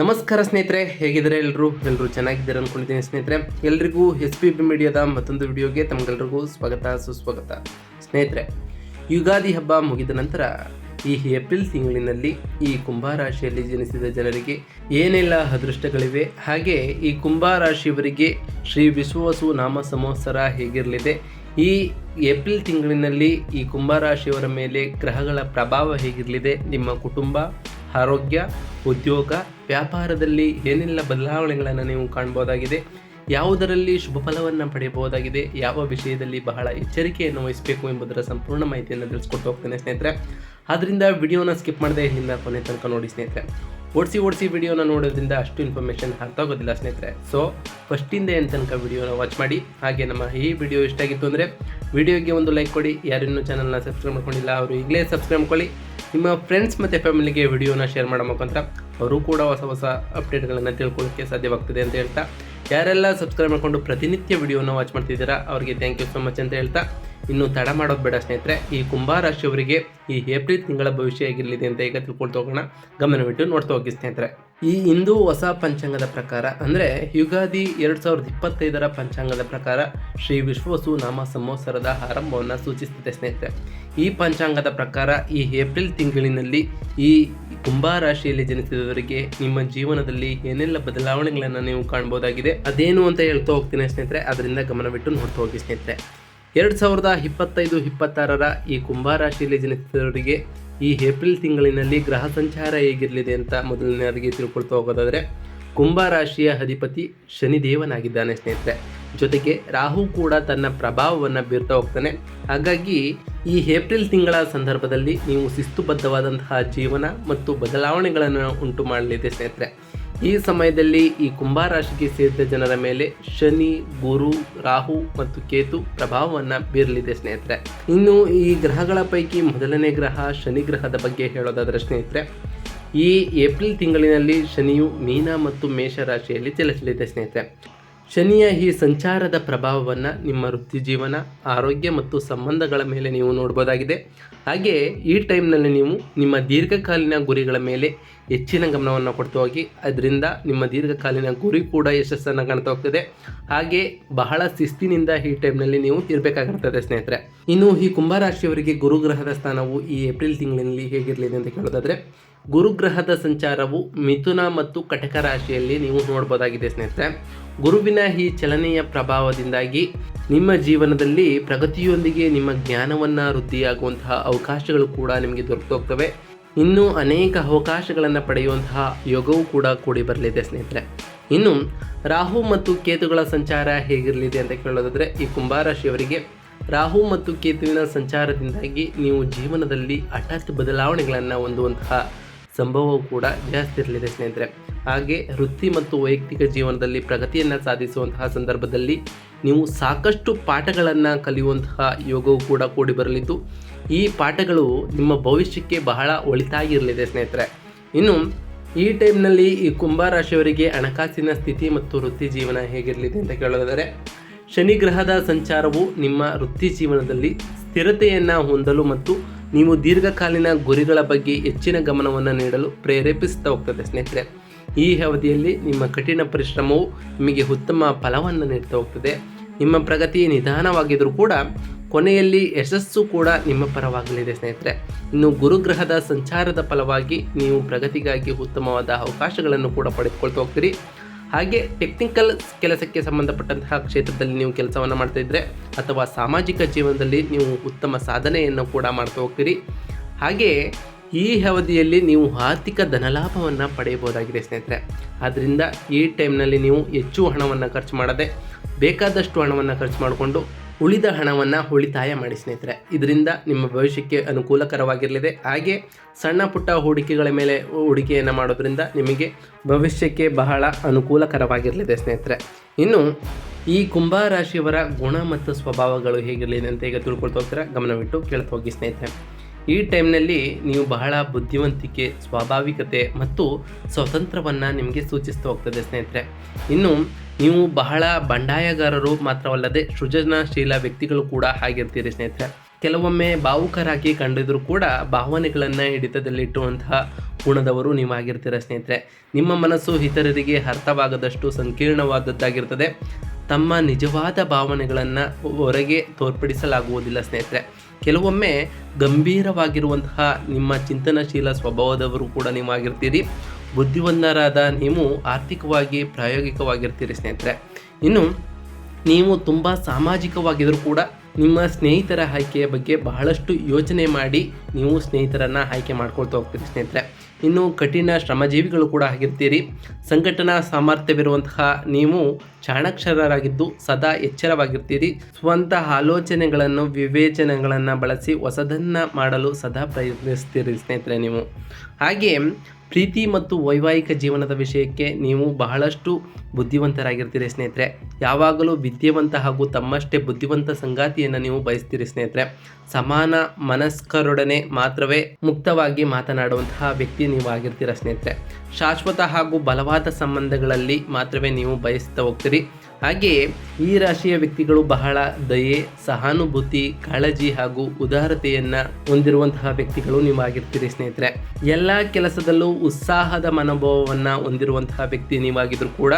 ನಮಸ್ಕಾರ ಸ್ನೇಹಿತರೆ, ಹೇಗಿದ್ದಾರೆ ಎಲ್ಲರೂ ಎಲ್ಲರೂ ಚೆನ್ನಾಗಿದ್ದಾರೆ ಅನ್ಕೊಂಡಿದ್ದೀನಿ ಸ್ನೇಹಿತರೆ. ಎಲ್ರಿಗೂ ಎಸ್ ಪಿ ಬಿ ಮೀಡಿಯಾದ ಮತ್ತೊಂದು ವಿಡಿಯೋಗೆ ತಮಗೆಲ್ರಿಗೂ ಸ್ವಾಗತ, ಸುಸ್ವಾಗತ. ಸ್ನೇಹಿತರೆ, ಯುಗಾದಿ ಹಬ್ಬ ಮುಗಿದ ನಂತರ ಈ ಏಪ್ರಿಲ್ ತಿಂಗಳಿನಲ್ಲಿ ಈ ಕುಂಭರಾಶಿಯಲ್ಲಿ ಜನಿಸಿದ ಜನರಿಗೆ ಏನೆಲ್ಲ ಅದೃಷ್ಟಗಳಿವೆ? ಹಾಗೆ ಈ ಕುಂಭರಾಶಿಯವರಿಗೆ ಶ್ರೀ ವಿಶ್ವವಸು ನಾಮ ಸಂವತ್ಸರ ಹೇಗಿರಲಿದೆ? ಈ ಏಪ್ರಿಲ್ ತಿಂಗಳಿನಲ್ಲಿ ಈ ಕುಂಭರಾಶಿಯವರ ಮೇಲೆ ಗ್ರಹಗಳ ಪ್ರಭಾವ ಹೇಗಿರಲಿದೆ? ನಿಮ್ಮ ಕುಟುಂಬ ಆರೋಗ್ಯ, ಉದ್ಯೋಗ, ವ್ಯಾಪಾರದಲ್ಲಿ ಏನೆಲ್ಲ ಬದಲಾವಣೆಗಳನ್ನು ನೀವು ಕಾಣ್ಬೋದಾಗಿದೆ, ಯಾವುದರಲ್ಲಿ ಶುಭ ಫಲವನ್ನು ಪಡೆಯಬಹುದಾಗಿದೆ, ಯಾವ ವಿಷಯದಲ್ಲಿ ಬಹಳ ಎಚ್ಚರಿಕೆಯನ್ನು ವಹಿಸಬೇಕು ಎಂಬುದರ ಸಂಪೂರ್ಣ ಮಾಹಿತಿಯನ್ನು ತಿಳಿಸ್ಕೊಟ್ಟು ಹೋಗ್ತೇನೆ ಸ್ನೇಹಿತರೆ. ಆದ್ದರಿಂದ ವಿಡಿಯೋನ ಸ್ಕಿಪ್ ಮಾಡದೆ ಇಲ್ಲಿಂದ ಕೊನೆ ತನಕ ನೋಡಿ ಸ್ನೇಹಿತರೆ. ಓಡಿಸಿ ಓಡಿಸಿ ವಿಡಿಯೋನ ನೋಡೋದ್ರಿಂದ ಅಷ್ಟು ಇನ್ಫಾರ್ಮೇಷನ್ ಅರ್ಥ ಆಗೋದಿಲ್ಲ ಸ್ನೇಹಿತರೆ ಸೊ ಫಸ್ಟಿಂದ ಏನು ತನಕ ವಿಡಿಯೋನ ವಾಚ್ ಮಾಡಿ, ಹಾಗೆ ನಮ್ಮ ಈ ವಿಡಿಯೋ ಇಷ್ಟ ಆಗಿತ್ತು ಅಂದರೆ ವಿಡಿಯೋಗೆ ಒಂದು ಲೈಕ್ ಕೊಡಿ. ಯಾರಿನ್ನೂ ಚಾನಲ್ನ ಸಬ್ಸ್ಕ್ರೈಬ್ ಮಾಡ್ಕೊಂಡಿಲ್ಲ, ಅವರು ಈಗಲೇ ಸಬ್ಸ್ಕ್ರೈಬ್ ಮಾಡ್ಕೊಳ್ಳಿ. ನಿಮ್ಮ ಫ್ರೆಂಡ್ಸ್ ಮತ್ತು ಫ್ಯಾಮಿಲಿಗೆ ವಿಡಿಯೋನ ಶೇರ್ ಮಾಡೋ ಅವರು ಕೂಡ ಹೊಸ ಹೊಸ ಅಪ್ಡೇಟ್ಗಳನ್ನು ತಿಳ್ಕೊಳ್ಳೋಕ್ಕೆ ಸಾಧ್ಯವಾಗ್ತದೆ ಅಂತ ಹೇಳ್ತಾ. ಯಾರೆಲ್ಲ ಸಬ್ಸ್ಕ್ರೈಬ್ ಮಾಡಿಕೊಂಡು ಪ್ರತಿನಿತ್ಯ ವಿಡಿಯೋನ ವಾಚ್ ಮಾಡ್ತಿದ್ದೀರಾ, ಅವರಿಗೆ ಥ್ಯಾಂಕ್ ಯು ಸೊ ಮಚ್ ಅಂತ ಹೇಳ್ತಾ. ಇನ್ನು ತಡ ಮಾಡೋದು ಬೇಡ ಸ್ನೇಹಿತರೆ, ಈ ಕುಂಭರಾಶಿಯವರಿಗೆ ಈ ಏಪ್ರಿಲ್ ತಿಂಗಳ ಭವಿಷ್ಯ ಹೇಗಿರಲಿದೆ ಅಂತ ಈಗ ತಿಳ್ಕೊಳ್ತಾ ಹೋಗೋಣ ಗಮನವಿಟ್ಟು ನೋಡ್ತಾ ಹೋಗಿ ಸ್ನೇಹಿತರೆ. ಈ ಹಿಂದೂ ಹೊಸ ಪಂಚಾಂಗದ ಪ್ರಕಾರ ಅಂದರೆ ಯುಗಾದಿ ಎರಡು ಸಾವಿರದ ಇಪ್ಪತ್ತೈದರ ಪಂಚಾಂಗದ ಪ್ರಕಾರ ಶ್ರೀ ವಿಶ್ವಸು ನಾಮ ಸಂವತ್ಸರದ ಆರಂಭವನ್ನು ಸೂಚಿಸುತ್ತದೆ ಸ್ನೇಹಿತರೆ. ಈ ಪಂಚಾಂಗದ ಪ್ರಕಾರ ಈ ಏಪ್ರಿಲ್ ತಿಂಗಳಿನಲ್ಲಿ ಈ ಕುಂಭರಾಶಿಯಲ್ಲಿ ಜನಿಸಿದವರಿಗೆ ನಿಮ್ಮ ಜೀವನದಲ್ಲಿ ಏನೆಲ್ಲ ಬದಲಾವಣೆಗಳನ್ನು ನೀವು ಕಾಣ್ಬೋದಾಗಿದೆ ಅದೇನು ಅಂತ ಹೇಳ್ತಾ ಹೋಗ್ತೀನಿ ಸ್ನೇಹಿತರೆ. ಅದರಿಂದ ಗಮನವಿಟ್ಟು ನೋಡ್ತಾ ಹೋಗಿ ಸ್ನೇಹಿತರೆ. ಎರಡು ಸಾವಿರದ ಇಪ್ಪತ್ತೈದು ಇಪ್ಪತ್ತಾರರ ಈ ಕುಂಭರಾಶಿಯಲ್ಲಿ ಜನಿಸಿದವರಿಗೆ ಈ ಏಪ್ರಿಲ್ ತಿಂಗಳಿನಲ್ಲಿ ಗ್ರಹ ಸಂಚಾರ ಹೇಗಿರಲಿದೆ ಅಂತ ಮೊದಲನೇವರಿಗೆ ತಿಳ್ಕೊಳ್ತಾ ಹೋಗೋದಾದರೆ, ಕುಂಭರಾಶಿಯ ಅಧಿಪತಿ ಶನಿದೇವನಾಗಿದ್ದಾನೆ ಸ್ನೇಹಿತರೆ. ಜೊತೆಗೆ ರಾಹು ಕೂಡ ತನ್ನ ಪ್ರಭಾವವನ್ನು ಬೀರ್ತಾ ಹೋಗ್ತಾನೆ. ಹಾಗಾಗಿ ಈ ಏಪ್ರಿಲ್ ತಿಂಗಳ ಸಂದರ್ಭದಲ್ಲಿ ನೀವು ಶಿಸ್ತುಬದ್ಧವಾದಂತಹ ಜೀವನ ಮತ್ತು ಬದಲಾವಣೆಗಳನ್ನು ಉಂಟು ಮಾಡಲಿದೆ ಸ್ನೇಹಿತರೆ. ಈ ಸಮಯದಲ್ಲಿ ಈ ಕುಂಭರಾಶಿಗೆ ಸೇರಿದ ಜನರ ಮೇಲೆ ಶನಿ, ಗುರು, ರಾಹು ಮತ್ತು ಕೇತು ಪ್ರಭಾವವನ್ನು ಬೀರಲಿದೆ ಸ್ನೇಹಿತರೆ. ಇನ್ನು ಈ ಗ್ರಹಗಳ ಪೈಕಿ ಮೊದಲನೇ ಗ್ರಹ ಶನಿ ಗ್ರಹದ ಬಗ್ಗೆ ಹೇಳೋದಾದರೆ ಸ್ನೇಹಿತರೆ, ಈ ಏಪ್ರಿಲ್ ತಿಂಗಳಿನಲ್ಲಿ ಶನಿಯು ಮೀನ ಮತ್ತು ಮೇಷ ರಾಶಿಯಲ್ಲಿ ಚಲಿಸಲಿದೆ ಸ್ನೇಹಿತರೆ. ಶನಿಯ ಈ ಸಂಚಾರದ ಪ್ರಭಾವವನ್ನು ನಿಮ್ಮ ವೃತ್ತಿ ಜೀವನ, ಆರೋಗ್ಯ ಮತ್ತು ಸಂಬಂಧಗಳ ಮೇಲೆ ನೀವು ನೋಡ್ಬೋದಾಗಿದೆ. ಹಾಗೆ ಈ ಟೈಮ್ನಲ್ಲಿ ನೀವು ನಿಮ್ಮ ದೀರ್ಘಕಾಲೀನ ಗುರಿಗಳ ಮೇಲೆ ಹೆಚ್ಚಿನ ಗಮನವನ್ನು ಕೊಡ್ತಾ ಹೋಗಿ. ಅದರಿಂದ ನಿಮ್ಮ ದೀರ್ಘಕಾಲೀನ ಗುರಿ ಕೂಡ ಯಶಸ್ಸನ್ನು ಕಾಣ್ತಾ ಹೋಗ್ತದೆ. ಹಾಗೆ ಬಹಳ ಶಿಸ್ತಿನಿಂದ ಈ ಟೈಮ್ನಲ್ಲಿ ನೀವು ಇರಬೇಕಾಗಿರ್ತದೆ ಸ್ನೇಹಿತರೆ. ಇನ್ನು ಈ ಕುಂಭರಾಶಿಯವರಿಗೆ ಗುರುಗ್ರಹದ ಸ್ಥಾನವು ಈ ಏಪ್ರಿಲ್ ತಿಂಗಳಿನಲ್ಲಿ ಹೇಗಿರಲಿದೆ ಅಂತ ಕೇಳೋದಾದರೆ ಗುರುಗ್ರಹದ ಸಂಚಾರವು ಮಿಥುನ ಮತ್ತು ಕಟಕ ರಾಶಿಯಲ್ಲಿ ನೀವು ನೋಡ್ಬೋದಾಗಿದೆ ಸ್ನೇಹಿತರೆ. ಗುರುವಿನ ಈ ಚಲನೆಯ ಪ್ರಭಾವದಿಂದಾಗಿ ನಿಮ್ಮ ಜೀವನದಲ್ಲಿ ಪ್ರಗತಿಯೊಂದಿಗೆ ನಿಮ್ಮ ಜ್ಞಾನವನ್ನು ವೃದ್ಧಿಯಾಗುವಂತಹ ಅವಕಾಶಗಳು ಕೂಡ ನಿಮಗೆ ದೊರಕೋಗ್ತವೆ ಇನ್ನೂ ಅನೇಕ ಅವಕಾಶಗಳನ್ನು ಪಡೆಯುವಂತಹ ಯೋಗವೂ ಕೂಡ ಕೂಡಿ ಬರಲಿದೆ ಸ್ನೇಹಿತರೆ. ಇನ್ನು ರಾಹು ಮತ್ತು ಕೇತುಗಳ ಸಂಚಾರ ಹೇಗಿರಲಿದೆ ಅಂತ ಕೇಳೋದಾದರೆ, ಈ ಕುಂಭಾರಾಶಿಯವರಿಗೆ ರಾಹು ಮತ್ತು ಕೇತುವಿನ ಸಂಚಾರದಿಂದಾಗಿ ನೀವು ಜೀವನದಲ್ಲಿ ಹಠಾತ್ ಬದಲಾವಣೆಗಳನ್ನು ಹೊಂದುವಂತಹ ಸಂಭವವು ಕೂಡ ಜಾಸ್ತಿ ಇರಲಿದೆ ಸ್ನೇಹಿತರೆ. ಹಾಗೆ ವೃತ್ತಿ ಮತ್ತು ವೈಯಕ್ತಿಕ ಜೀವನದಲ್ಲಿ ಪ್ರಗತಿಯನ್ನು ಸಾಧಿಸುವಂತಹ ಸಂದರ್ಭದಲ್ಲಿ ನೀವು ಸಾಕಷ್ಟು ಪಾಠಗಳನ್ನು ಕಲಿಯುವಂತಹ ಯೋಗವು ಕೂಡ ಕೂಡಿ ಬರಲಿದ್ದು, ಈ ಪಾಠಗಳು ನಿಮ್ಮ ಭವಿಷ್ಯಕ್ಕೆ ಬಹಳ ಒಳಿತಾಗಿರಲಿದೆ ಸ್ನೇಹಿತರೆ. ಇನ್ನು, ಈ ಟೈಮ್ನಲ್ಲಿ ಈ ಕುಂಭರಾಶಿಯವರಿಗೆ ಹಣಕಾಸಿನ ಸ್ಥಿತಿ ಮತ್ತು ವೃತ್ತಿ ಜೀವನ ಹೇಗಿರಲಿದೆ ಅಂತ ಕೇಳೋದಾದರೆ, ಶನಿ ಗ್ರಹದ ಸಂಚಾರವು ನಿಮ್ಮ ವೃತ್ತಿ ಜೀವನದಲ್ಲಿ ಸ್ಥಿರತೆಯನ್ನು ಹೊಂದಲು ಮತ್ತು ನೀವು ದೀರ್ಘಕಾಲೀನ ಗುರಿಗಳ ಬಗ್ಗೆ ಹೆಚ್ಚಿನ ಗಮನವನ್ನು ನೀಡಲು ಪ್ರೇರೇಪಿಸ್ತಾ ಹೋಗ್ತದೆ, ಸ್ನೇಹಿತರೆ. ಈ ಅವಧಿಯಲ್ಲಿ ನಿಮ್ಮ ಕಠಿಣ ಪರಿಶ್ರಮವು ನಿಮಗೆ ಉತ್ತಮ ಫಲವನ್ನು ನೀಡ್ತಾ ಹೋಗ್ತದೆ. ನಿಮ್ಮ ಪ್ರಗತಿ ನಿಧಾನವಾಗಿದ್ದರೂ ಕೂಡ ಕೊನೆಯಲ್ಲಿ ಯಶಸ್ಸು ಕೂಡ ನಿಮ್ಮ ಪರವಾಗಲಿದೆ, ಸ್ನೇಹಿತರೆ. ಇನ್ನು ಗುರುಗ್ರಹದ ಸಂಚಾರದ ಫಲವಾಗಿ ನೀವು ಪ್ರಗತಿಗಾಗಿ ಉತ್ತಮವಾದ ಅವಕಾಶಗಳನ್ನು ಕೂಡ ಪಡೆದುಕೊಳ್ತಾ ಹೋಗ್ತೀರಿ. ಹಾಗೆ ಟೆಕ್ನಿಕಲ್ ಕೆಲಸಕ್ಕೆ ಸಂಬಂಧಪಟ್ಟಂತಹ ಕ್ಷೇತ್ರದಲ್ಲಿ ನೀವು ಕೆಲಸವನ್ನು ಮಾಡ್ತಾ ಇದ್ದರೆ ಅಥವಾ ಸಾಮಾಜಿಕ ಜೀವನದಲ್ಲಿ ನೀವು ಉತ್ತಮ ಸಾಧನೆಯನ್ನು ಕೂಡ ಮಾಡ್ತಾ ಹೋಗ್ತೀರಿ. ಹಾಗೆ ಈ ಅವಧಿಯಲ್ಲಿ ನೀವು ಆರ್ಥಿಕ ಧನಲಾಭವನ್ನು ಪಡೆಯಬಹುದಾಗಿದೆ ಸ್ನೇಹಿತರೆ. ಆದ್ದರಿಂದ ಈ ಟೈಮ್ನಲ್ಲಿ ನೀವು ಹೆಚ್ಚು ಹಣವನ್ನು ಖರ್ಚು ಮಾಡದೆ ಬೇಕಾದಷ್ಟು ಹಣವನ್ನು ಖರ್ಚು ಮಾಡಿಕೊಂಡು ಉಳಿದ ಹಣವನ್ನು ಉಳಿತಾಯ ಮಾಡಿ ಸ್ನೇಹಿತರೆ. ಇದರಿಂದ ನಿಮ್ಮ ಭವಿಷ್ಯಕ್ಕೆ ಅನುಕೂಲಕರವಾಗಿರಲಿದೆ. ಹಾಗೆ ಸಣ್ಣ ಪುಟ್ಟ ಹೂಡಿಕೆಗಳ ಮೇಲೆ ಹೂಡಿಕೆಯನ್ನು ಮಾಡೋದ್ರಿಂದ ನಿಮಗೆ ಭವಿಷ್ಯಕ್ಕೆ ಬಹಳ ಅನುಕೂಲಕರವಾಗಿರಲಿದೆ ಸ್ನೇಹಿತರೆ. ಇನ್ನು ಈ ಕುಂಭ ರಾಶಿಯವರ ಗುಣ ಮತ್ತು ಸ್ವಭಾವಗಳು ಹೇಗಿರಲಿ ಅಂತ ಈಗ ತಿಳ್ಕೊಳ್ತಾ ಹೋಗ್ತೀರ? ಗಮನವಿಟ್ಟು ಕೇಳ್ತಾ ಹೋಗಿ ಸ್ನೇಹಿತರೆ. ಈ ಟೈಮ್ನಲ್ಲಿ ನೀವು ಬಹಳ ಬುದ್ಧಿವಂತಿಕೆ, ಸ್ವಾಭಾವಿಕತೆ ಮತ್ತು ಸ್ವತಂತ್ರವನ್ನು ನಿಮಗೆ ಸೂಚಿಸ್ತಾ ಹೋಗ್ತದೆ ಸ್ನೇಹಿತರೆ. ಇನ್ನು ನೀವು ಬಹಳ ಬಂಡಾಯಗಾರರು ಮಾತ್ರವಲ್ಲದೆ ಸೃಜನಶೀಲ ವ್ಯಕ್ತಿಗಳು ಕೂಡ ಆಗಿರ್ತೀರಿ ಸ್ನೇಹಿತರೆ. ಕೆಲವೊಮ್ಮೆ ಭಾವುಕರಾಗಿ ಕಂಡಿದ್ರು ಕೂಡ ಭಾವನೆಗಳನ್ನು ಹಿಡಿತದಲ್ಲಿಟ್ಟುವಂತಹ ಗುಣದವರು ನೀವಾಗಿರ್ತೀರ ಸ್ನೇಹಿತರೆ. ನಿಮ್ಮ ಮನಸ್ಸು ಇತರರಿಗೆ ಅರ್ಥವಾಗದಷ್ಟು ಸಂಕೀರ್ಣವಾದದ್ದಾಗಿರ್ತದೆ. ತಮ್ಮ ನಿಜವಾದ ಭಾವನೆಗಳನ್ನು ಹೊರಗೆ ತೋರ್ಪಡಿಸಲಾಗುವುದಿಲ್ಲ ಸ್ನೇಹಿತರೆ. ಕೆಲವೊಮ್ಮೆ ಗಂಭೀರವಾಗಿರುವಂತಹ ನಿಮ್ಮ ಚಿಂತನಶೀಲ ಸ್ವಭಾವದವರು ಕೂಡ ನೀವಾಗಿರ್ತೀರಿ. ಬುದ್ಧಿವಂತರಾದ ನೀವು ಆರ್ಥಿಕವಾಗಿ, ಪ್ರಾಯೋಗಿಕವಾಗಿರ್ತೀರಿ ಸ್ನೇಹಿತರೆ. ಇನ್ನು ನೀವು ತುಂಬ ಸಾಮಾಜಿಕವಾಗಿದ್ದರೂ ಕೂಡ ನಿಮ್ಮ ಸ್ನೇಹಿತರ ಆಯ್ಕೆಯ ಬಗ್ಗೆ ಬಹಳಷ್ಟು ಯೋಚನೆ ಮಾಡಿ ನೀವು ಸ್ನೇಹಿತರನ್ನು ಆಯ್ಕೆ ಮಾಡ್ಕೊಳ್ತಾ ಹೋಗ್ತೀರಿ ಸ್ನೇಹಿತರೆ. ಇನ್ನು ಕಠಿಣ ಶ್ರಮಜೀವಿಗಳು ಕೂಡ ಆಗಿರ್ತೀರಿ. ಸಂಘಟನಾ ಸಾಮರ್ಥ್ಯವಿರುವಂತಹ ನೀವು ಚಾಣಾಕ್ಷರರಾಗಿದ್ದು ಸದಾ ಎಚ್ಚರವಾಗಿರ್ತೀರಿ. ಸ್ವಂತ ಆಲೋಚನೆಗಳನ್ನು, ವಿವೇಚನೆಗಳನ್ನು ಬಳಸಿ ಹೊಸದನ್ನು ಮಾಡಲು ಸದಾ ಪ್ರಯತ್ನಿಸ್ತೀರಿ ಸ್ನೇಹಿತರೆ ನೀವು. ಹಾಗೆ ಪ್ರೀತಿ ಮತ್ತು ವೈವಾಹಿಕ ಜೀವನದ ವಿಷಯಕ್ಕೆ ನೀವು ಬಹಳಷ್ಟು ಬುದ್ಧಿವಂತರಾಗಿರ್ತೀರಿ ಸ್ನೇಹಿತರೆ. ಯಾವಾಗಲೂ ವಿದ್ಯಾವಂತ ಹಾಗೂ ತಮ್ಮಷ್ಟೇ ಬುದ್ಧಿವಂತ ಸಂಗಾತಿಯನ್ನು ನೀವು ಬಯಸ್ತೀರಿ ಸ್ನೇಹಿತರೆ. ಸಮಾನ ಮನಸ್ಕರೊಡನೆ ಮಾತ್ರವೇ ಮುಕ್ತವಾಗಿ ಮಾತನಾಡುವಂತಹ ವ್ಯಕ್ತಿ ನೀವು ಆಗಿರ್ತೀರ ಸ್ನೇಹಿತರೆ. ಶಾಶ್ವತ ಹಾಗೂ ಬಲವಾದ ಸಂಬಂಧಗಳಲ್ಲಿ ಮಾತ್ರವೇ ನೀವು ಬಯಸ್ತಾ ಹೋಗ್ತೀರಿ. ಹಾಗೆಯೇ ಈ ರಾಶಿಯ ವ್ಯಕ್ತಿಗಳು ಬಹಳ ದಯೆ, ಸಹಾನುಭೂತಿ, ಕಾಳಜಿ ಹಾಗೂ ಉದಾರತೆಯನ್ನ ಹೊಂದಿರುವಂತಹ ವ್ಯಕ್ತಿಗಳು ನೀವಾಗಿರ್ತೀರಿ ಸ್ನೇಹಿತರೆ. ಎಲ್ಲ ಕೆಲಸದಲ್ಲೂ ಉತ್ಸಾಹದ ಮನೋಭಾವವನ್ನು ಹೊಂದಿರುವಂತಹ ವ್ಯಕ್ತಿ ನೀವಾಗಿದ್ರು ಕೂಡ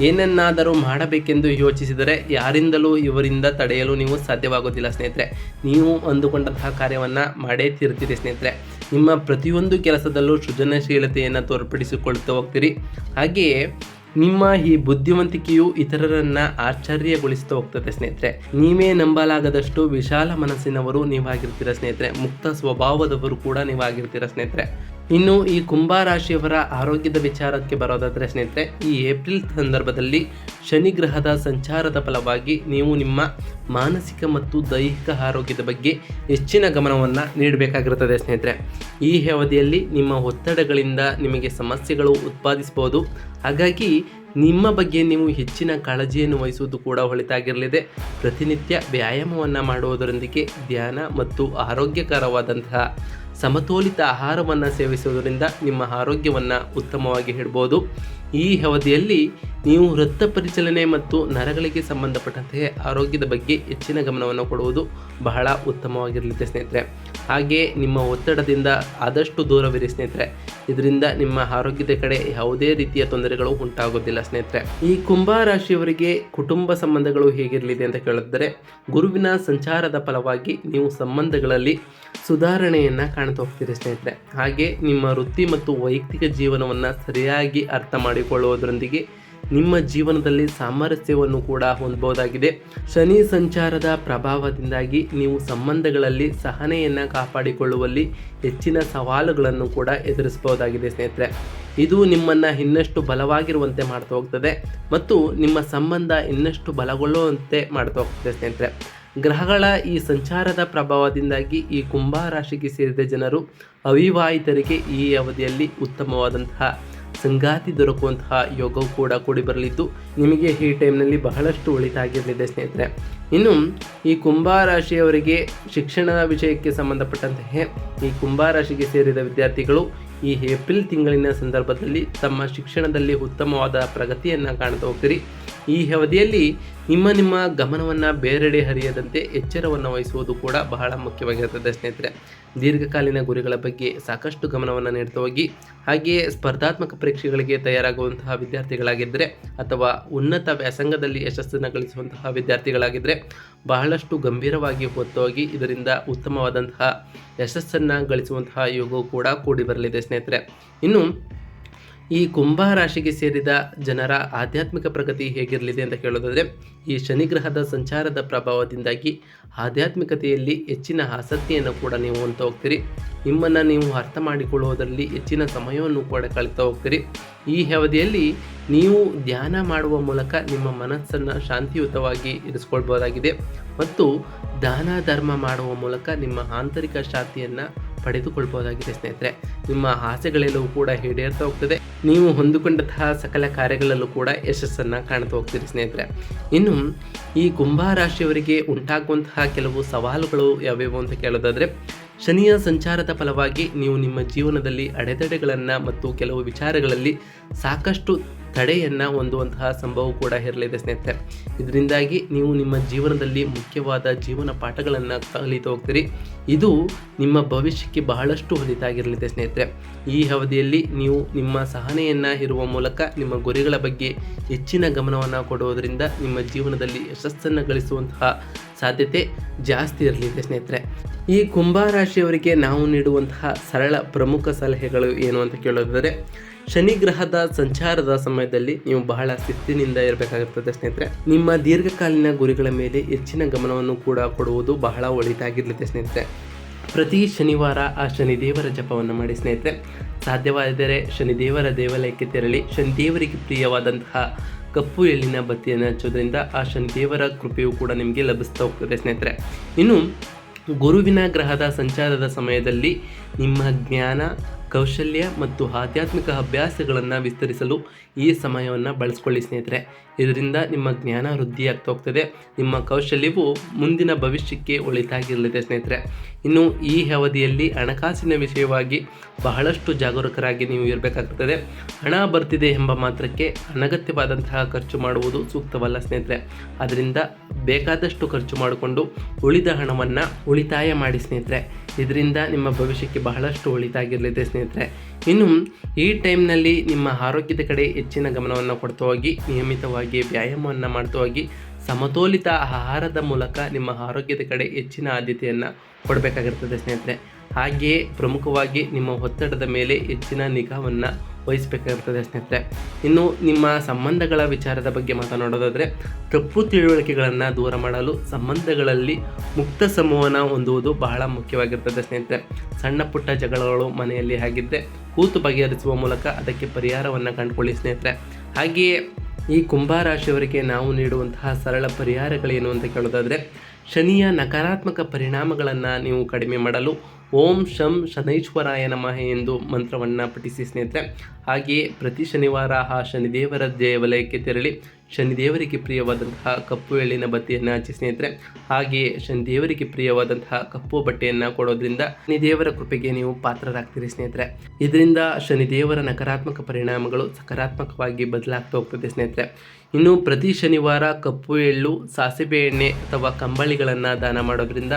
ಏನನ್ನಾದರೂ ಮಾಡಬೇಕೆಂದು ಯೋಚಿಸಿದರೆ ಯಾರಿಂದಲೂ ಇವರಿಂದ ತಡೆಯಲು ನೀವು ಸಾಧ್ಯವಾಗೋದಿಲ್ಲ ಸ್ನೇಹಿತರೆ. ನೀವು ಅಂದುಕೊಂಡಂತಹ ಕಾರ್ಯವನ್ನು ಮಾಡೇ ತೀರ್ತೀರಿ ಸ್ನೇಹಿತರೆ. ನಿಮ್ಮ ಪ್ರತಿಯೊಂದು ಕೆಲಸದಲ್ಲೂ ಸೃಜನಶೀಲತೆಯನ್ನು ತೋರ್ಪಡಿಸಿಕೊಳ್ತಾ ಹೋಗ್ತೀರಿ. ಹಾಗೆಯೇ ನಿಮ್ಮ ಈ ಬುದ್ಧಿವಂತಿಕೆಯು ಇತರರನ್ನ ಆಶ್ಚರ್ಯಗೊಳಿಸ್ತಾ ಹೋಗ್ತದೆ ಸ್ನೇಹಿತರೆ. ನೀವೇ ನಂಬಲಾಗದಷ್ಟು ವಿಶಾಲ ಮನಸ್ಸಿನವರು ನೀವಾಗಿರ್ತೀರ ಸ್ನೇಹಿತರೆ. ಮುಕ್ತ ಸ್ವಭಾವದವರು ಕೂಡ ನೀವಾಗಿರ್ತೀರ ಸ್ನೇಹಿತರೆ. ಇನ್ನು ಈ ಕುಂಭ ರಾಶಿಯವರ ಆರೋಗ್ಯದ ವಿಚಾರಕ್ಕೆ ಬರೋದಾದರೆ ಸ್ನೇಹಿತರೆ, ಈ ಏಪ್ರಿಲ್ ಸಂದರ್ಭದಲ್ಲಿ ಶನಿ ಗ್ರಹದ ಸಂಚಾರದ ಫಲವಾಗಿ ನೀವು ನಿಮ್ಮ ಮಾನಸಿಕ ಮತ್ತು ದೈಹಿಕ ಆರೋಗ್ಯದ ಬಗ್ಗೆ ಹೆಚ್ಚಿನ ಗಮನವನ್ನು ನೀಡಬೇಕಾಗಿರುತ್ತದೆ ಸ್ನೇಹಿತರೆ. ಈ ಅವಧಿಯಲ್ಲಿ ನಿಮ್ಮ ಒತ್ತಡಗಳಿಂದ ನಿಮಗೆ ಸಮಸ್ಯೆಗಳು ಉತ್ಪಾದಿಸಬಹುದು. ಹಾಗಾಗಿ ನಿಮ್ಮ ಬಗ್ಗೆ ನೀವು ಹೆಚ್ಚಿನ ಕಾಳಜಿಯನ್ನು ವಹಿಸುವುದು ಕೂಡ ಒಳಿತಾಗಿರಲಿದೆ. ಪ್ರತಿನಿತ್ಯ ವ್ಯಾಯಾಮವನ್ನು ಮಾಡುವುದರೊಂದಿಗೆ ಧ್ಯಾನ ಮತ್ತು ಆರೋಗ್ಯಕರವಾದಂತಹ ಸಮತೋಲಿತ ಆಹಾರವನ್ನು ಸೇವಿಸುವುದರಿಂದ ನಿಮ್ಮ ಆರೋಗ್ಯವನ್ನು ಉತ್ತಮವಾಗಿ ಇಡ್ಬೋದು ಈ ಅವಧಿಯಲ್ಲಿ ನೀವು ರಕ್ತ ಪರಿಚಲನೆ ಮತ್ತು ನರಗಳಿಗೆ ಸಂಬಂಧಪಟ್ಟಂತೆ ಆರೋಗ್ಯದ ಬಗ್ಗೆ ಹೆಚ್ಚಿನ ಗಮನವನ್ನು ಕೊಡುವುದು ಬಹಳ ಉತ್ತಮವಾಗಿರಲಿದೆ ಸ್ನೇಹಿತರೆ. ಹಾಗೆ ನಿಮ್ಮ ಒತ್ತಡದಿಂದ ಆದಷ್ಟು ದೂರವಿರಿ ಸ್ನೇಹಿತರೆ. ಇದರಿಂದ ನಿಮ್ಮ ಆರೋಗ್ಯದ ಕಡೆ ಯಾವುದೇ ರೀತಿಯ ತೊಂದರೆಗಳು ಉಂಟಾಗೋದಿಲ್ಲ ಸ್ನೇಹಿತರೆ. ಈ ಕುಂಭ ರಾಶಿಯವರಿಗೆ ಕುಟುಂಬ ಸಂಬಂಧಗಳು ಹೇಗಿರಲಿದೆ ಅಂತ ಕೇಳಿದರೆ, ಗುರುವಿನ ಸಂಚಾರದ ಫಲವಾಗಿ ನೀವು ಸಂಬಂಧಗಳಲ್ಲಿ ಸುಧಾರಣೆಯನ್ನು ಕಾಣ್ತಾ ಹೋಗ್ತೀರಿ ಸ್ನೇಹಿತರೆ. ಹಾಗೆ ನಿಮ್ಮ ವೃತ್ತಿ ಮತ್ತು ವೈಯಕ್ತಿಕ ಜೀವನವನ್ನು ಸರಿಯಾಗಿ ಅರ್ಥ ಮಾಡಿಕೊಳ್ಳುವುದರೊಂದಿಗೆ ನಿಮ್ಮ ಜೀವನದಲ್ಲಿ ಸಾಮರಸ್ಯವನ್ನು ಕೂಡ ಹೊಂದಬಹುದಾಗಿದೆ. ಶನಿ ಸಂಚಾರದ ಪ್ರಭಾವದಿಂದಾಗಿ ನೀವು ಸಂಬಂಧಗಳಲ್ಲಿ ಸಹನೆಯನ್ನು ಕಾಪಾಡಿಕೊಳ್ಳುವಲ್ಲಿ ಹೆಚ್ಚಿನ ಸವಾಲುಗಳನ್ನು ಕೂಡ ಎದುರಿಸಬಹುದಾಗಿದೆ ಸ್ನೇಹಿತರೆ. ಇದು ನಿಮ್ಮನ್ನು ಇನ್ನಷ್ಟು ಬಲವಾಗಿರುವಂತೆ ಮಾಡ್ತಾ ಹೋಗ್ತದೆ ಮತ್ತು ನಿಮ್ಮ ಸಂಬಂಧ ಇನ್ನಷ್ಟು ಬಲಗೊಳ್ಳುವಂತೆ ಮಾಡ್ತಾ ಹೋಗ್ತದೆ ಸ್ನೇಹಿತರೆ. ಗ್ರಹಗಳ ಈ ಸಂಚಾರದ ಪ್ರಭಾವದಿಂದಾಗಿ ಈ ಕುಂಭ ರಾಶಿಗೆ ಸೇರಿದ ಜನರು ಅವಿವಾಹಿತರಿಗೆ ಈ ಅವಧಿಯಲ್ಲಿ ಉತ್ತಮವಾದಂತಹ ಸಂಗಾತಿ ದೊರಕುವಂತಹ ಯೋಗವು ಕೂಡ ಕೂಡಿ ಬರಲಿದ್ದು ನಿಮಗೆ ಈ ಟೈಮ್ನಲ್ಲಿ ಬಹಳಷ್ಟು ಒಳಿತಾಗಿರಲಿದೆ ಸ್ನೇಹಿತರೆ. ಇನ್ನು ಈ ಕುಂಭ ರಾಶಿಯವರಿಗೆ ಶಿಕ್ಷಣದ ವಿಷಯಕ್ಕೆ ಸಂಬಂಧಪಟ್ಟಂತೆ ಈ ಕುಂಭ ರಾಶಿಗೆ ಸೇರಿದ ವಿದ್ಯಾರ್ಥಿಗಳು ಈ ಏಪ್ರಿಲ್ ತಿಂಗಳಿನ ಸಂದರ್ಭದಲ್ಲಿ ತಮ್ಮ ಶಿಕ್ಷಣದಲ್ಲಿ ಉತ್ತಮವಾದ ಪ್ರಗತಿಯನ್ನು ಕಾಣ್ತಾ ಹೋಗ್ತೀರಿ. ಈ ಅವಧಿಯಲ್ಲಿ ನಿಮ್ಮ ನಿಮ್ಮ ಗಮನವನ್ನು ಬೇರೆಡೆ ಹರಿಯದಂತೆ ಎಚ್ಚರವನ್ನು ವಹಿಸುವುದು ಕೂಡ ಬಹಳ ಮುಖ್ಯವಾಗಿರುತ್ತದೆ ಸ್ನೇಹಿತರೆ. ದೀರ್ಘಕಾಲೀನ ಗುರಿಗಳ ಬಗ್ಗೆ ಸಾಕಷ್ಟು ಗಮನವನ್ನು ನೀಡ್ತಾ ಹೋಗಿ, ಹಾಗೆಯೇ ಸ್ಪರ್ಧಾತ್ಮಕ ಪರೀಕ್ಷೆಗಳಿಗೆ ತಯಾರಾಗುವಂತಹ ವಿದ್ಯಾರ್ಥಿಗಳಾಗಿದ್ದರೆ ಅಥವಾ ಉನ್ನತ ವ್ಯಾಸಂಗದಲ್ಲಿ ಯಶಸ್ಸನ್ನು ಗಳಿಸುವಂತಹ ವಿದ್ಯಾರ್ಥಿಗಳಾಗಿದ್ದರೆ ಬಹಳಷ್ಟು ಗಂಭೀರವಾಗಿ ಹೋಗಿ ಇದರಿಂದ ಉತ್ತಮವಾದಂತಹ ಯಶಸ್ಸನ್ನು ಗಳಿಸುವಂತಹ ಯೋಗವು ಕೂಡ ಕೂಡಿ ಬರಲಿದೆ ಸ್ನೇಹಿತರೆ. ಇನ್ನು ಈ ಕುಂಭ ರಾಶಿಗೆ ಸೇರಿದ ಜನರ ಆಧ್ಯಾತ್ಮಿಕ ಪ್ರಗತಿ ಹೇಗಿರಲಿದೆ ಅಂತ ಕೇಳೋದಾದರೆ ಈ ಶನಿಗ್ರಹದ ಸಂಚಾರದ ಪ್ರಭಾವದಿಂದಾಗಿ ಆಧ್ಯಾತ್ಮಿಕತೆಯಲ್ಲಿ ಹೆಚ್ಚಿನ ಆಸಕ್ತಿಯನ್ನು ಕೂಡ ನೀವು ಅಂತ ಹೋಗ್ತೀರಿ. ನಿಮ್ಮನ್ನು ನೀವು ಅರ್ಥ ಮಾಡಿಕೊಳ್ಳುವುದರಲ್ಲಿ ಹೆಚ್ಚಿನ ಸಮಯವನ್ನು ಕೂಡ ಕಳೀತಾ ಹೋಗ್ತೀರಿ. ಈ ಅವಧಿಯಲ್ಲಿ ನೀವು ಧ್ಯಾನ ಮಾಡುವ ಮೂಲಕ ನಿಮ್ಮ ಮನಸ್ಸನ್ನು ಶಾಂತಿಯುತವಾಗಿ ಇರಿಸ್ಕೊಳ್ಬೋದಾಗಿದೆ. ಮತ್ತು ದಾನ ಧರ್ಮ ಮಾಡುವ ಮೂಲಕ ನಿಮ್ಮ ಆಂತರಿಕ ಶಾಂತಿಯನ್ನು ಪಡೆದುಕೊಳ್ಬೋದಾಗಿದೆ ಸ್ನೇಹಿತರೆ. ನಿಮ್ಮ ಆಸೆಗಳೆಲ್ಲವೂ ಕೂಡ ಈಡೇರ್ತಾ ಹೋಗ್ತದೆ. ನೀವು ಹೊಂದಿಕೊಂಡಂತಹ ಸಕಲ ಕಾರ್ಯಗಳಲ್ಲೂ ಕೂಡ ಯಶಸ್ಸನ್ನು ಕಾಣ್ತಾ ಹೋಗ್ತೀರಿ ಸ್ನೇಹಿತರೆ. ಇನ್ನು ಈ ಕುಂಭ ರಾಶಿಯವರಿಗೆ ಉಂಟಾಗುವಂತಹ ಕೆಲವು ಸವಾಲುಗಳು ಯಾವ್ಯಾವು ಅಂತ ಕೇಳೋದಾದರೆ, ಶನಿಯ ಸಂಚಾರದ ಫಲವಾಗಿ ನೀವು ನಿಮ್ಮ ಜೀವನದಲ್ಲಿ ಅಡೆತಡೆಗಳನ್ನು ಮತ್ತು ಕೆಲವು ವಿಚಾರಗಳಲ್ಲಿ ಸಾಕಷ್ಟು ತಡೆಯನ್ನು ಹೊಂದುವಂತಹ ಸಂಭವ ಕೂಡ ಇರಲಿದೆ ಸ್ನೇಹಿತರೆ. ಇದರಿಂದಾಗಿ ನೀವು ನಿಮ್ಮ ಜೀವನದಲ್ಲಿ ಮುಖ್ಯವಾದ ಜೀವನ ಪಾಠಗಳನ್ನು ಕಲಿತು ಹೋಗ್ತೀರಿ. ಇದು ನಿಮ್ಮ ಭವಿಷ್ಯಕ್ಕೆ ಬಹಳಷ್ಟು ಹೊಲಿತಾಗಿರಲಿದೆ ಸ್ನೇಹಿತರೆ. ಈ ಅವಧಿಯಲ್ಲಿ ನೀವು ನಿಮ್ಮ ಸಹನೆಯನ್ನು ಇರುವ ಮೂಲಕ ನಿಮ್ಮ ಗುರಿಗಳ ಬಗ್ಗೆ ಹೆಚ್ಚಿನ ಗಮನವನ್ನು ಕೊಡುವುದರಿಂದ ನಿಮ್ಮ ಜೀವನದಲ್ಲಿ ಯಶಸ್ಸನ್ನು ಗಳಿಸುವಂತಹ ಸಾಧ್ಯತೆ ಜಾಸ್ತಿ ಇರಲಿದೆ ಸ್ನೇಹಿತರೆ. ಈ ಕುಂಭ ರಾಶಿಯವರಿಗೆ ನಾವು ನೀಡುವಂತಹ ಸರಳ ಪ್ರಮುಖ ಸಲಹೆಗಳು ಏನು ಅಂತ ಕೇಳೋದಾದರೆ ಶನಿ ಗ್ರಹದ ಸಂಚಾರದ ಸಮಯದಲ್ಲಿ ನೀವು ಬಹಳ ಸ್ಥಿತಿನಿಂದ ಇರಬೇಕಾಗಿರ್ತದೆ ಸ್ನೇಹಿತರೆ. ನಿಮ್ಮ ದೀರ್ಘಕಾಲೀನ ಗುರಿಗಳ ಮೇಲೆ ಹೆಚ್ಚಿನ ಗಮನವನ್ನು ಕೂಡ ಕೊಡುವುದು ಬಹಳ ಒಳಿತಾಗಿರ್ಲಿದೆ ಸ್ನೇಹಿತರೆ. ಪ್ರತಿ ಶನಿವಾರ ಆ ಶನಿದೇವರ ಜಪವನ್ನು ಮಾಡಿ ಸ್ನೇಹಿತರೆ. ಸಾಧ್ಯವಾದರೆ ಶನಿದೇವರ ದೇವಾಲಯಕ್ಕೆ ತೆರಳಿ ಶನಿದೇವರಿಗೆ ಪ್ರಿಯವಾದಂತಹ ಕಪ್ಪು ಎಲ್ಲಿನ ಬತ್ತಿಯನ್ನು ಹಚ್ಚೋದ್ರಿಂದ ಆ ಶನಿದೇವರ ಕೃಪೆಯು ಕೂಡ ನಿಮಗೆ ಲಭಿಸ್ತಾ ಹೋಗ್ತದೆ ಸ್ನೇಹಿತರೆ. ಇನ್ನು ಗುರುವಿನ ಗ್ರಹದ ಸಂಚಾರದ ಸಮಯದಲ್ಲಿ ನಿಮ್ಮ ಜ್ಞಾನ ಕೌಶಲ್ಯ ಮತ್ತು ಆಧ್ಯಾತ್ಮಿಕ ಅಭ್ಯಾಸಗಳನ್ನು ವಿಸ್ತರಿಸಲು ಈ ಸಮಯವನ್ನು ಬಳಸ್ಕೊಳ್ಳಿ ಸ್ನೇಹಿತರೆ. ಇದರಿಂದ ನಿಮ್ಮ ಜ್ಞಾನ ವೃದ್ಧಿಯಾಗ್ತಾ ಹೋಗ್ತದೆ. ನಿಮ್ಮ ಕೌಶಲ್ಯವು ಮುಂದಿನ ಭವಿಷ್ಯಕ್ಕೆ ಒಳಿತಾಗಿರಲಿದೆ ಸ್ನೇಹಿತರೆ. ಇನ್ನು ಈ ಅವಧಿಯಲ್ಲಿ ಹಣಕಾಸಿನ ವಿಷಯವಾಗಿ ಬಹಳಷ್ಟು ಜಾಗರೂಕರಾಗಿ ನೀವು ಇರಬೇಕಾಗ್ತದೆ. ಹಣ ಬರ್ತಿದೆ ಎಂಬ ಮಾತ್ರಕ್ಕೆ ಅನಗತ್ಯವಾದಂತಹ ಖರ್ಚು ಮಾಡುವುದು ಸೂಕ್ತವಲ್ಲ ಸ್ನೇಹಿತರೆ. ಅದರಿಂದ ಬೇಕಾದಷ್ಟು ಖರ್ಚು ಮಾಡಿಕೊಂಡು ಉಳಿದ ಹಣವನ್ನು ಉಳಿತಾಯ ಮಾಡಿ ಸ್ನೇಹಿತರೆ. ಇದರಿಂದ ನಿಮ್ಮ ಭವಿಷ್ಯಕ್ಕೆ ಬಹಳಷ್ಟು ಒಳಿತಾಗಿರಲಿದೆ ಸ್ನೇಹಿತರೆ. ಇನ್ನು ಈ ಟೈಮ್ನಲ್ಲಿ ನಿಮ್ಮ ಆರೋಗ್ಯದ ಕಡೆ ಹೆಚ್ಚಿನ ಗಮನವನ್ನು ಕೊಡ್ತಾ ಹೋಗಿ, ನಿಯಮಿತವಾಗಿ ವ್ಯಾಯಾಮವನ್ನು ಮಾಡ್ತಾ ಹೋಗಿ, ಸಮತೋಲಿತ ಆಹಾರದ ಮೂಲಕ ನಿಮ್ಮ ಆರೋಗ್ಯದ ಕಡೆ ಹೆಚ್ಚಿನ ಆದ್ಯತೆಯನ್ನು ಕೊಡಬೇಕಾಗಿರ್ತದೆ ಸ್ನೇಹಿತರೆ. ಹಾಗೆಯೇ ಪ್ರಮುಖವಾಗಿ ನಿಮ್ಮ ಒತ್ತಡದ ಮೇಲೆ ಹೆಚ್ಚಿನ ನಿಗಾವನ್ನು ವಹಿಸಬೇಕಾಗಿರ್ತದೆ ಸ್ನೇಹಿತರೆ, ಇನ್ನು ನಿಮ್ಮ ಸಂಬಂಧಗಳ ವಿಚಾರದ ಬಗ್ಗೆ ಮಾತನಾಡೋದಾದರೆ, ತಪ್ಪು ತಿಳುವಳಿಕೆಗಳನ್ನು ದೂರ ಮಾಡಲು ಸಂಬಂಧಗಳಲ್ಲಿ ಮುಕ್ತ ಸಂವಹನ ಹೊಂದುವುದು ಬಹಳ ಮುಖ್ಯವಾಗಿರ್ತದೆ ಸ್ನೇಹಿತರೆ. ಸಣ್ಣ ಪುಟ್ಟ ಜಗಳಗಳು ಮನೆಯಲ್ಲಿ ಆಗಿದ್ದರೆ ಕೂತು ಬಗೆಹರಿಸುವ ಮೂಲಕ ಅದಕ್ಕೆ ಪರಿಹಾರವನ್ನು ಕಂಡುಕೊಳ್ಳಿ ಸ್ನೇಹಿತರೆ. ಹಾಗೆಯೇ ಈ ಕುಂಭರಾಶಿಯವರಿಗೆ ನಾವು ನೀಡುವಂತಹ ಸರಳ ಪರಿಹಾರಗಳೇನು ಅಂತ ಕೇಳೋದಾದರೆ, ಶನಿಯ ನಕಾರಾತ್ಮಕ ಪರಿಣಾಮಗಳನ್ನು ನೀವು ಕಡಿಮೆ ಮಾಡಲು ಓಂ ಶಂ ಶನೈಶ್ವರಾಯ ನಮಃ ಎಂದು ಮಂತ್ರವನ್ನು ಪಠಿಸಿ ಸ್ನೇಹಿತರೆ. ಹಾಗೆಯೇ ಪ್ರತಿ ಶನಿವಾರ ಆ ಶನಿದೇವರ ದೇವಾಲಯಕ್ಕೆ ತೆರಳಿ ಶನಿದೇವರಿಗೆ ಪ್ರಿಯವಾದಂತಹ ಕಪ್ಪು ಎಳ್ಳಿನ ಬತ್ತಿಯನ್ನು ಹಚ್ಚಿ ಸ್ನೇಹಿತರೆ. ಹಾಗೆಯೇ ಶನಿದೇವರಿಗೆ ಪ್ರಿಯವಾದಂತಹ ಕಪ್ಪು ಬಟ್ಟೆಯನ್ನು ಕೊಡೋದ್ರಿಂದ ಶನಿದೇವರ ಕೃಪೆಗೆ ನೀವು ಪಾತ್ರರಾಗ್ತೀರಿ ಸ್ನೇಹಿತರೆ. ಇದರಿಂದ ಶನಿದೇವರ ನಕಾರಾತ್ಮಕ ಪರಿಣಾಮಗಳು ಸಕಾರಾತ್ಮಕವಾಗಿ ಬದಲಾಗ್ತಾ ಹೋಗ್ತದೆ ಸ್ನೇಹಿತರೆ. ಇನ್ನು ಪ್ರತಿ ಶನಿವಾರ ಕಪ್ಪು ಎಳ್ಳು, ಸಾಸಿವೆ ಎಣ್ಣೆ ಅಥವಾ ಕಂಬಳಿಗಳನ್ನು ದಾನ ಮಾಡೋದ್ರಿಂದ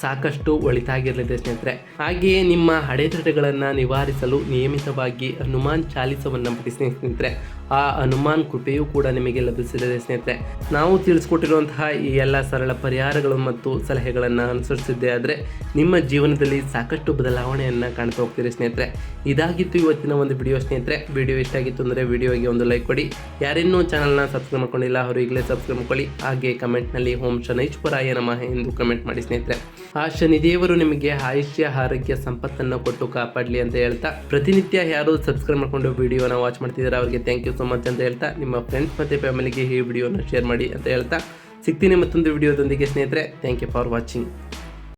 ಸಾಕಷ್ಟು ಒಳಿತಾಗಿರಲಿದೆ ಸ್ನೇಹಿತರೆ. ಹಾಗೆಯೇ ನಿಮ್ಮ ಅಡೆತಡೆಗಳನ್ನು ನಿವಾರಿಸಲು ನಿಯಮಿತವಾಗಿ ಹನುಮಾನ್ ಚಾಲಿಸವನ್ನು ಪಠಿಸಿ ಸ್ನೇಹಿತರೆ. ಆ ಹನುಮಾನ್ ಕೃಪೆಯೂ ಕೂಡ ನಿಮಗೆ ಲಭಿಸಲಿದೆ ಸ್ನೇಹಿತರೆ. ನಾವು ತಿಳಿಸ್ಕೊಟ್ಟಿರುವಂತಹ ಈ ಎಲ್ಲ ಸರಳ ಪರಿಹಾರಗಳು ಮತ್ತು ಸಲಹೆಗಳನ್ನು ಅನುಸರಿಸಿದ್ದೇ ಆದರೆ ನಿಮ್ಮ ಜೀವನದಲ್ಲಿ ಸಾಕಷ್ಟು ಬದಲಾವಣೆಯನ್ನು ಕಾಣ್ತಾ ಹೋಗ್ತೀರಿ ಸ್ನೇಹಿತರೆ. ಇದಾಗಿತ್ತು ಇವತ್ತಿನ ಒಂದು ವಿಡಿಯೋ ಸ್ನೇಹಿತರೆ. ವಿಡಿಯೋ ಇಷ್ಟ ಆಗಿತ್ತು ಅಂದರೆ ವಿಡಿಯೋಗೆ ಒಂದು ಲೈಕ್ ಕೊಡಿ. ಯಾರಿನ್ನೂ ಚಾನಲ್ನ ಸಬ್ಸ್ಕ್ರೈಬ್ ಮಾಡ್ಕೊಂಡಿಲ್ಲ, ಅವರು ಈಗಲೇ ಸಬ್ಸ್ಕ್ರೈಬ್ ಮಾಡ್ಕೊಳ್ಳಿ. ಹಾಗೆ ಕಮೆಂಟ್ನಲ್ಲಿ ಓಂ ಶನೈಶ್ವರಾಯ ನಮಃ ಎಂದು ಕಮೆಂಟ್ ಮಾಡಿ ಸ್ನೇಹಿತರೆ. ಆ ಶನಿದೇವರು ನಿಮಗೆ ಆಯುಷ್ಯ ಆರೋಗ್ಯ ಸಂಪತ್ತನ್ನು ಕೊಟ್ಟು ಕಾಪಾಡಲಿ ಅಂತ ಹೇಳ್ತಾ, ಪ್ರತಿನಿತ್ಯ ಯಾರು ಸಬ್ಸ್ಕ್ರೈಬ್ ಮಾಡ್ಕೊಂಡು ವಿಡಿಯೋನ ವಾಚ್ ಮಾಡ್ತಿದ್ದಾರೆ ಅವರಿಗೆ ಥ್ಯಾಂಕ್ ಯು ಸೊ ಮಚ್ ಅಂತ ಹೇಳ್ತಾ, ನಿಮ್ಮ ಫ್ರೆಂಡ್ಸ್ ಮತ್ತು ಫ್ಯಾಮಿಲಿಗೆ ಈ ವಿಡಿಯೋನ ಶೇರ್ ಮಾಡಿ ಅಂತ ಹೇಳ್ತಾ, ಸಿಗ್ತೀನಿ ಮತ್ತೊಂದು ವಿಡಿಯೋದೊಂದಿಗೆ ಸ್ನೇಹಿತರೆ ಥ್ಯಾಂಕ್ ಯು ಫಾರ್ ವಾಚಿಂಗ್